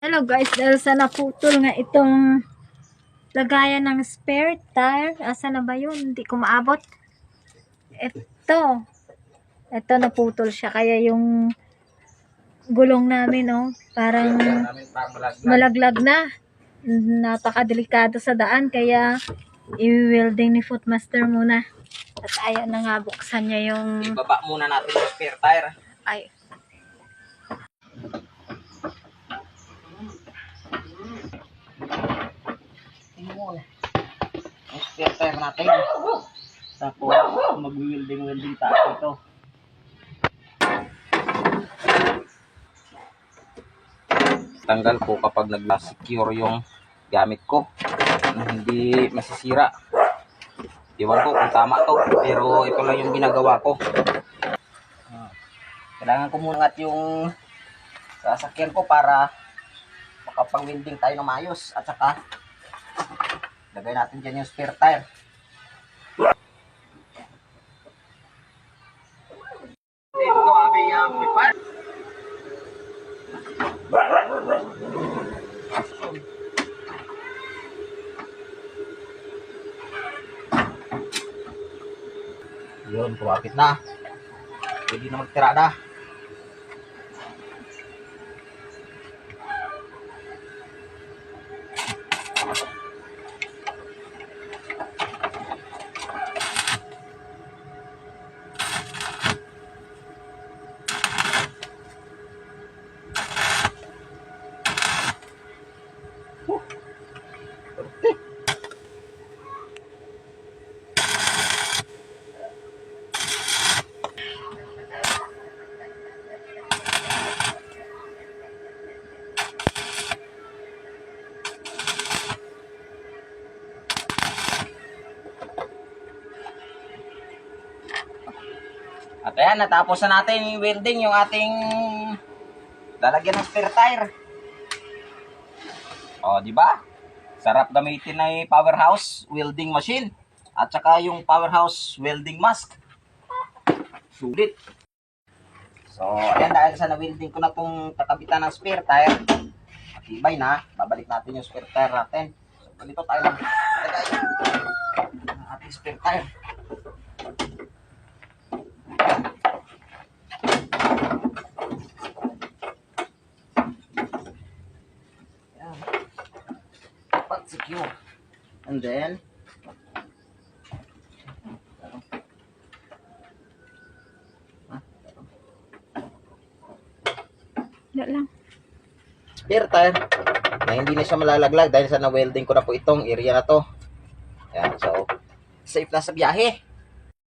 Hello guys, dahil sa naputol nga itong lagayan ng spare tire. Asa na ba yun? Hindi ko maabot. Ito. Ito naputol siya. Kaya yung gulong namin, oh, parang malaglag. na. Napakadelikado sa daan. Kaya i-welding ni Footmaster muna. At ayan na nga, buksan niya yung... Ibaba muna natin yung spare tire. Ay, Tire natin. Tapos, mag-welding-welding tayo ito. Tanggal ko kapag nag-secure yung gamit ko. na Hindi masisira. Iwan ko kung tama to. Pero ito lang yung ginagawa ko. Ah, Kailangan ko muna ngat yung sasakyan ko para makapag-welding tayo ng maayos. At saka, lagay natin dyan yung spare tire. Yun, kumapit na. Pwede na magtirada. At ayan, natapos na natin yung welding yung ating lalagyan ng spare tire. O, di ba? Sarap gamitin na powerhouse welding machine. At saka yung powerhouse welding mask. Sulit. So, ayan, dahil sa na-welding ko na itong kakabitan ng spare tire, matibay na, babalik natin yung spare tire natin. So, ganito tayo lang. Ang ating spare tire. Secure. And then, wala lang. spare tire na hindi na siya malalaglag dahil sa na-welding ko na po itong area na to. Ayan, so, safe na sa biyahe.